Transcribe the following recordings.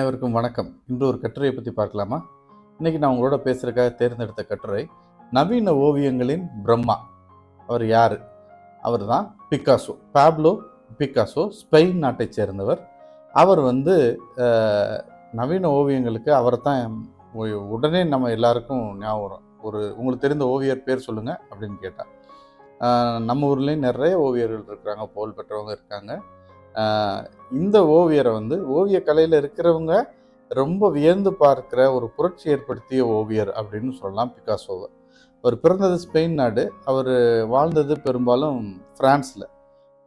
அனைவருக்கும் வணக்கம். இன்று ஒரு கட்டுரையை பற்றி பார்க்கலாமா? இன்றைக்கி நான் உங்களோட பேசுகிறக்காக தேர்ந்தெடுத்த கட்டுரை நவீன ஓவியங்களின் பிரம்மா. அவர் யார்? அவர் தான் பிக்காசோ பாப்லோ பிக்காசோ ஸ்பெயின் நாட்டைச் சேர்ந்தவர். அவர் வந்து நவீன ஓவியங்களுக்கு அவரை தான் உடனே நம்ம எல்லாருக்கும் ஞாபகம் வரும். ஒரு உங்களுக்கு தெரிந்த ஓவியர் பேர் சொல்லுங்கள் அப்படின்னு கேட்டால் நம்ம ஊர்லேயும் நிறைய ஓவியர்கள் இருக்கிறாங்க. புகழ் பெற்றவங்க இருக்காங்க. இந்த ஓவியரை வந்து ஓவிய கலையில் இருக்கிறவங்க ரொம்ப வியந்து பார்க்குற ஒரு புரட்சி ஏற்படுத்திய ஓவியர் அப்படின்னு சொல்லலாம் பிகாசோவை அவர் பிறந்தது ஸ்பெயின் நாடு. அவர் வாழ்ந்தது பெரும்பாலும் ஃப்ரான்ஸில்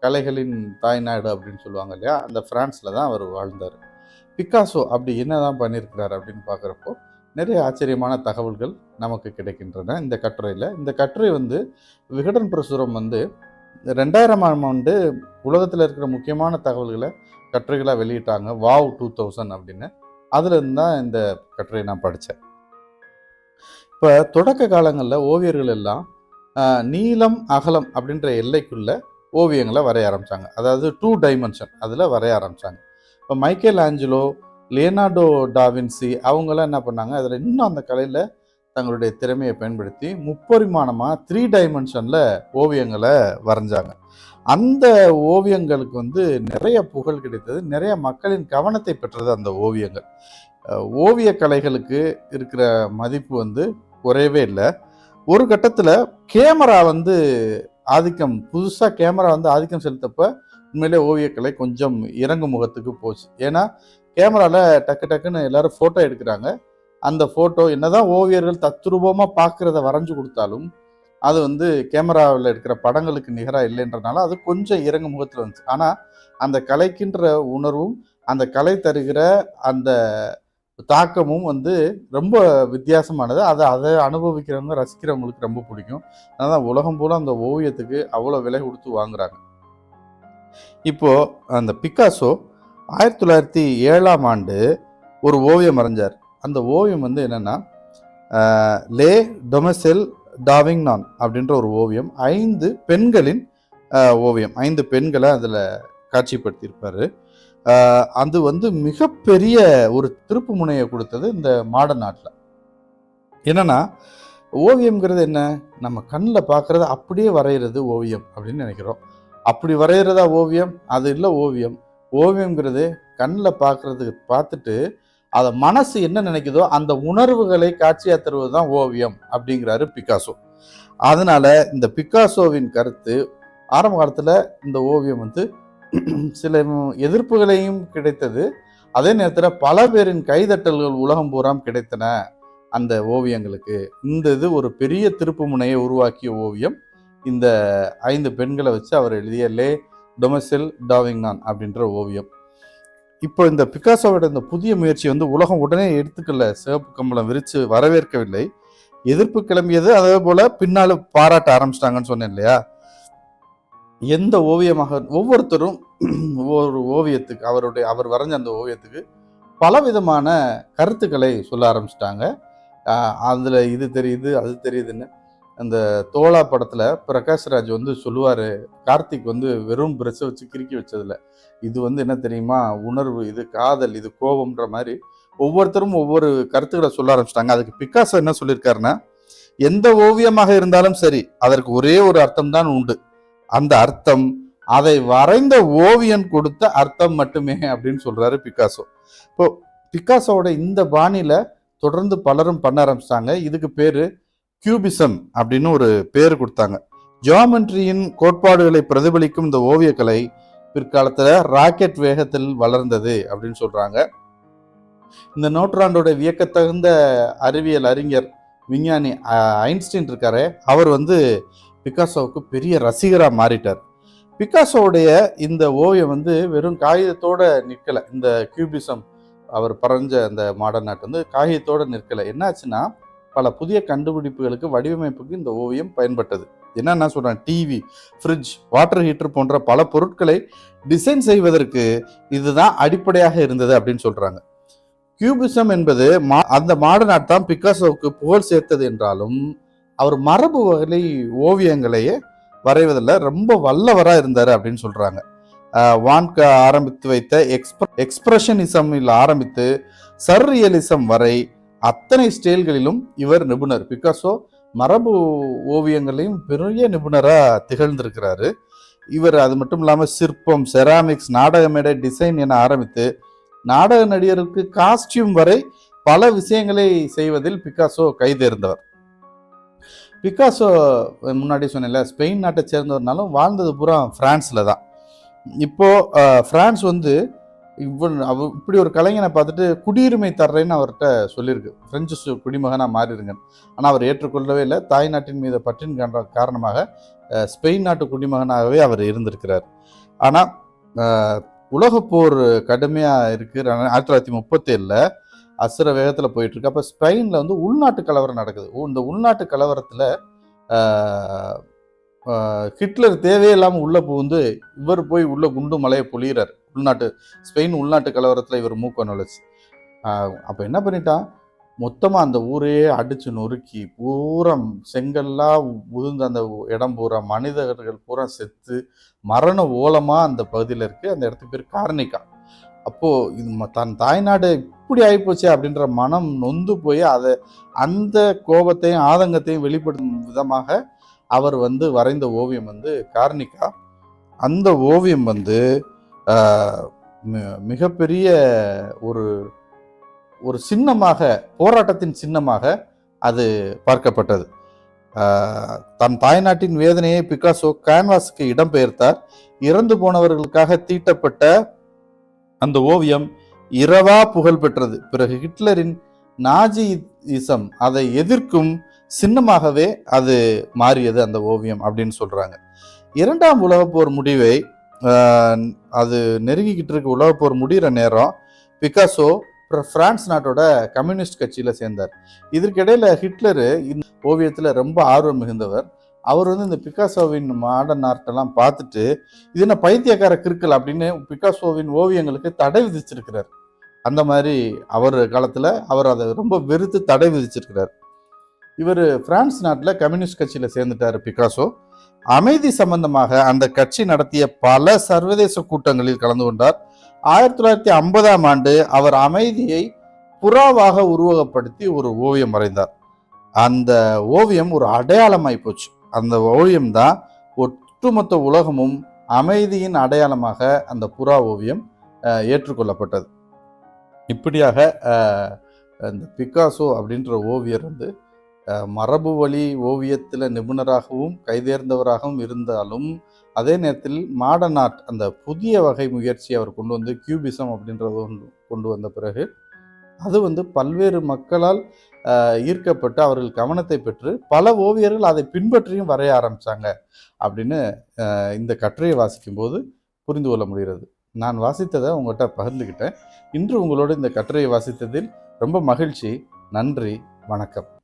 கலைகளின் தாய்நாடு அப்படின்னு சொல்லுவாங்க இல்லையா? அந்த ஃப்ரான்ஸில் தான் அவர் வாழ்ந்தார். பிக்காசோ அப்படி என்ன தான் பண்ணியிருக்கிறார் அப்படின்னு பார்க்குறப்போ நிறைய ஆச்சரியமான தகவல்கள் நமக்கு கிடைக்கின்றன. இந்த கட்டுரையில். இந்த கட்டுரை வந்து விகடன் பிரசுரம் வந்து ரெண்டாயிரம் ஆண்டு உலகத்தில் இருக்கிற முக்கியமான தகவல்களை கட்டுரைகளாக வெளியிட்டாங்க. வாவ் டூ தௌசண்ட் அப்படின்னு. அதுலேருந்து தான் இந்த கட்டுரையை நான் படித்தேன் இப்போ தொடக்க காலங்களில் ஓவியர்கள் எல்லாம் நீளம் அகலம் அப்படின்ற எல்லைக்குள்ள ஓவியங்களை வரைய ஆரம்பிச்சாங்க. அதாவது டூ டைமென்ஷன் அதில் வரைய ஆரம்பித்தாங்க இப்போ மைக்கேல் ஆஞ்சலோ லியனார்டோ டாவின்சி அவங்களாம் என்ன பண்ணாங்க? அதில் இன்னும் அந்த கலையில் தங்களுடைய திறமையை பயன்படுத்தி முப்பரிமாணமாக த்ரீ டைமென்ஷனில் ஓவியங்களை வரைஞ்சாங்க. அந்த ஓவியங்களுக்கு வந்து நிறைய புகழ் கிடைத்தது நிறைய மக்களின் கவனத்தை பெற்றது அந்த ஓவியங்கள். ஓவிய கலைகளுக்கு இருக்கிற மதிப்பு வந்து குறையவே இல்லை. ஒரு கட்டத்தில் கேமரா வந்து ஆதிக்கம் புதுசாக கேமரா வந்து ஆதிக்கம் செலுத்தப்ப உண்மையிலே ஓவியக்கலை கொஞ்சம் இறங்கு முகத்துக்கு போச்சு. ஏன்னா கேமராவில் டக்கு டக்குன்னு எல்லாரும் ஃபோட்டோ எடுக்கிறாங்க. அந்த ஃபோட்டோ என்னதான் ஓவியர்கள் தத்ரூபமாக பார்க்குறத வரைஞ்சு கொடுத்தாலும் அது வந்து கேமராவில் எடுக்கிற படங்களுக்கு நிகராக இல்லைன்றனால அது கொஞ்சம் இறங்கு முகத்தில் வந்துச்சு. ஆனால் அந்த கலைக்கின்ற உணர்வும் அந்த கலை தருகிற அந்த தாக்கமும் வந்து ரொம்ப வித்தியாசமானது. அதை அதை அனுபவிக்கிறவங்க ரசிக்கிறவங்களுக்கு ரொம்ப பிடிக்கும். அதனால் உலகம் போல் அந்த ஓவியத்துக்கு அவ்வளோ விலை கொடுத்து வாங்குறாங்க. இப்போ அந்த பிக்காசோ ஆயிரத்தி தொள்ளாயிரத்தி ஏழாம் ஆண்டு ஒரு ஓவியம் வரைஞ்சார். அந்த ஓவியம் வந்து என்னென்னா லே லே டொமசெல் டாவிங்னான் அப்படின்ற ஒரு ஓவியம். ஐந்து பெண்களின் ஓவியம். ஐந்து பெண்களை அதில் காட்சிப்படுத்தியிருப்பார். அது வந்து மிகப்பெரிய ஒரு திருப்பு முனையை கொடுத்தது இந்த மாடர்ன் நாட்டில் என்னென்னா ஓவியம்ங்கிறது என்ன? நம்ம கண்ணில் பார்க்குறது அப்படியே வரைகிறது ஓவியம் அப்படின்னு நினைக்கிறோம். அப்படி வரைகிறதா ஓவியம்? அது இல்லை ஓவியம். ஓவியம்ங்கிறது கண்ணில் பார்க்குறதுக்கு பார்த்துட்டு அதை மனசு என்ன நினைக்குதோ அந்த உணர்வுகளை காட்சியாக தருவது தான் ஓவியம் அப்படிங்கிறாரு பிக்காசோ. அதனால இந்த பிக்காசோவின் கருத்து ஆரம்ப காலத்தில் இந்த ஓவியம் வந்து சில எதிர்ப்புகளையும் கிடைத்தது. அதே நேரத்தில் பல பேரின் கைதட்டல்கள் உலகம் பூராம் கிடைத்தன அந்த ஓவியங்களுக்கு. இந்த இது ஒரு பெரிய திருப்பு முனையை உருவாக்கிய ஓவியம். இந்த ஐந்து பெண்களை வச்சு அவர் எழுதிய லே டொமசில் டாவிங்னான் அப்படின்ற ஓவியம். இப்போ இந்த பிகாசோவோட இந்த புதிய முயற்சி வந்து உலகம் உடனே எடுத்துக்கல. சிவப்பு கம்பளம் விரித்து வரவேற்கவில்லை. எதிர்ப்பு கிளம்பியது அதே போல் பின்னால் பாராட்ட ஆரம்பிச்சிட்டாங்கன்னு சொன்னேன் இல்லையா? எந்த ஓவியமாக ஒவ்வொருத்தரும் ஒவ்வொரு ஓவியத்துக்கு அவருடைய அவர் வரைஞ்ச அந்த ஓவியத்துக்கு பலவிதமான கருத்துக்களை சொல்ல ஆரம்பிச்சிட்டாங்க. அதில் இது தெரியுது அது தெரியுதுன்னு. அந்த தோழா படத்தில் பிரகாஷ்ராஜ் வந்து சொல்லுவார் கார்த்திக் வந்து வெறும் பிரஷை வச்சு கிறுக்கி வச்சதில்ல இது வந்து என்ன தெரியுமா? உணர்வு இது காதல் இது கோபம்ன்ற மாதிரி ஒவ்வொருத்தரும் ஒவ்வொரு கருத்துக்களை சொல்ல ஆரம்பிச்சிட்டாங்க. அதுக்கு பிக்காசோ என்ன சொல்லியிருக்காருன்னா எந்த ஓவியமாக இருந்தாலும் சரி அதற்கு ஒரே ஒரு அர்த்தம் தான் உண்டு. அந்த அர்த்தம் அதை வரைந்த ஓவியன் கொடுத்த அர்த்தம் மட்டுமே அப்படின்னு சொல்றாரு பிக்காசோ இப்போ பிக்காசோவோட இந்த பாணியில தொடர்ந்து பலரும் பண்ண ஆரம்பிச்சிட்டாங்க. இதுக்கு பேரு கியூபிசம் அப்படின்னு ஒரு பேர் கொடுத்தாங்க. ஜியாமெட்ரியின் கோட்பாடுகளை பிரதிபலிக்கும் இந்த ஓவியக்கலை பிற்காலத்தில் ராக்கெட் வேகத்தில் வளர்ந்தது அப்படின்னு சொல்கிறாங்க இந்த நூற்றாண்டோட வியக்கத்தகுந்த அறிவியல் அறிஞர் விஞ்ஞானி ஐன்ஸ்டீன் இருக்காரே. அவர் வந்து பிகாசோவுக்கு பெரிய ரசிகராக மாறிட்டார். பிகாசோவுடைய இந்த ஓவியம் வந்து வெறும் காகிதத்தோட நிற்கலை இந்த கியூபிசம் அவர் பறஞ்ச அந்த மாடர்ன் ஆர்ட் வந்து காகிதத்தோட நிற்கலை. என்னாச்சுன்னா பல புதிய கண்டுபிடிப்புகளுக்கு வடிவமைப்புக்கு இந்த ஓவியம் பயன்பட்டது. என்னென்ன சொல்கிறேன் டிவி ஃப்ரிட்ஜ் வாட்டர் ஹீட்டர் போன்ற பல பொருட்களை டிசைன் செய்வதற்கு இதுதான் அடிப்படையாக இருந்தது அப்படின்னு சொல்கிறாங்க கியூபிசம் என்பது மா- அந்த மாடர்ன் ஆர்ட் தான் பிக்காசோவுக்கு புகழ் சேர்த்தது என்றாலும் அவர் மரபு வகை ஓவியங்களையே வரைவதில் ரொம்ப வல்லவராக இருந்தார் அப்படின்னு சொல்கிறாங்க வான்க ஆரம்பித்து வைத்த எக்ஸ்ப எக்ஸ்பிரஷனிசமில் ஆரம்பித்து சர்ரியலிசம் வரை அத்தனை ஸ்டைல்களிலும் இவர் நிபுணர். பிகாசோ மரபு ஓவியங்களையும் பெரிய நிபுணராக திகழ்ந்திருக்கிறாரு. இவர் அது மட்டும் இல்லாமல் சிற்பம் செராமிக்ஸ் நாடக மேடை டிசைன் என ஆரம்பித்து நாடக நடிகருக்கு காஸ்டியூம் வரை பல விஷயங்களை செய்வதில் பிகாசோ கைதேர்ந்தவர். பிகாசோ முன்னாடி சொன்னேன்ல ஸ்பெயின் நாட்டை சேர்ந்தவர்னாலும் வாழ்ந்தது பூரா ஃப்ரான்ஸில் தான் இப்போது ஃப்ரான்ஸ் வந்து இவன் அவ இப்படி ஒரு கலைஞனை பார்த்துட்டு குடியுரிமை தர்றேன்னு அவர்கிட்ட சொல்லியிருக்கு. பிரெஞ்சு குடிமகனாக மாறிடுங்க. ஆனால் அவர் ஏற்றுக்கொள்ளவே இல்லை. தாய் நாட்டின் மீது பற்றின் கண்ட காரணமாக ஸ்பெயின் நாட்டு குடிமகனாகவே அவர் இருந்திருக்கிறார். ஆனால் உலகப்போர் கடுமையாக இருக்கு. ஆயிரத்தி தொள்ளாயிரத்தி முப்பத்தேழில் அசுர வேகத்தில் போயிட்டுருக்கு. அப்போ ஸ்பெயினில் வந்து உள்நாட்டு கலவரம் நடக்குது. இந்த உள்நாட்டு கலவரத்தில் ஹிட்லர் தேவையில்லாமல் உள்ளே புகுந்து இவர் போய் உள்ள குண்டு மலையை பொழிகிறார் உள்நாட்டு ஸ்பெயின் உள்நாட்டு கலவரத்தில் இவர் மூக்க நுழைச்சு அப்போ என்ன பண்ணிட்டான் மொத்தமாக அந்த ஊரையே அடித்து நொறுக்கி பூரா செங்கல்லாம் உதிர்ந்த அந்த இடம் பூரா மனிதர்கள் பூரா செத்து மரண ஓலமாக அந்த பகுதியில் இருக்குது அந்த இடத்துக்கு பேர் கார்னிகா. அப்போது இது ம- தன் தாய்நாடு இப்படி ஆகிப்போச்சே அப்படின்ற மனம் நொந்து போய் அதை அந்த கோபத்தையும் ஆதங்கத்தையும் வெளிப்படுத்தும் விதமாக அவர் வந்து வரைந்த ஓவியம் வந்து கார்னிகா. அந்த ஓவியம் வந்து மிகப்பெரிய ஒரு ஒரு சின்னமாக போராட்டத்தின் சின்னமாக அது பார்க்கப்பட்டது. தன் தாய்நாட்டின் வேதனையை பிகாசோ கேன்வாஸுக்கு இடம்பெயர்த்தார். இறந்து போனவர்களுக்காக தீட்டப்பட்ட அந்த ஓவியம் இரவா புகழ் பெற்றது. பிறகு ஹிட்லரின் நாஜி இசம் அதை எதிர்க்கும் சின்னமாகவே அது மாறியது அந்த ஓவியம் அப்படின்னு சொல்றாங்க. இரண்டாம் உலக போர் முடிவை அது நெருங்கிக்கிட்டு இருக்க உலகப்போர் முடிகிற நேரம் பிகாசோ பிரான்ஸ் நாட்டோட கம்யூனிஸ்ட் கட்சியில் சேர்ந்தார். இதற்கிடையில் ஹிட்லரு இந்த ஓவியத்தில் ரொம்ப ஆர்வம் மிகுந்தவர். அவர் வந்து இந்த பிகாசோவின் மாடர்ன் ஆர்ட்டெல்லாம் பார்த்துட்டு இது என்ன பைத்தியக்கார கிருக்கல் அப்படின்னு பிகாசோவின் ஓவியங்களுக்கு தடை விதிச்சிருக்கிறார். அந்த மாதிரி அவர் காலத்தில் அவர் அதை ரொம்ப வெறுத்து தடை விதிச்சிருக்கிறார். இவர் பிரான்ஸ் நாட்டில் கம்யூனிஸ்ட் கட்சியில் சேர்ந்துட்டார் பிகாசோ அமைதி சம்பந்தமாக அந்த கட்சி நடத்திய பல சர்வதேச கூட்டங்களில் கலந்து கொண்டார். ஆயிரத்தி தொள்ளாயிரத்தி ஐம்பதாம் ஆண்டு அவர் அமைதியை புறாவாக உருவகப்படுத்தி ஒரு ஓவியம் வரைந்தார். அந்த ஓவியம் ஒரு அடையாளமாய் போச்சு. அந்த ஓவியம் தான் ஒட்டுமொத்த உலகமும் அமைதியின் அடையாளமாக அந்த புறா ஓவியம் ஏற்றுக்கொள்ளப்பட்டது. இப்படியாக இந்த பிகாசோ அப்படின்ற ஓவியர் வந்து மரபு வழி ஓவியத்தில் நிபுணராகவும் கைதேர்ந்தவராகவும் இருந்தாலும் அதே நேரத்தில் மாடர்ன் ஆர்ட் அந்த புதிய வகை முயற்சியை அவர் கொண்டு வந்து கியூபிசம் அப்படின்றத ஒன்று கொண்டு வந்த பிறகு அது வந்து பல்வேறு மக்களால் ஈர்க்கப்பட்டு அவர்கள் கவனத்தை பெற்று பல ஓவியர்கள் அதை பின்பற்றியும் வரைய ஆரம்பித்தாங்க அப்படின்னு இந்த கட்டுரையை வாசிக்கும்போது புரிந்து கொள்ள முடிகிறது. நான் வாசித்ததை உங்கள்கிட்ட பகிர்ந்துக்கிட்டேன் இன்று உங்களோட இந்த கட்டுரையை வாசித்ததில் ரொம்ப மகிழ்ச்சி. நன்றி. வணக்கம்.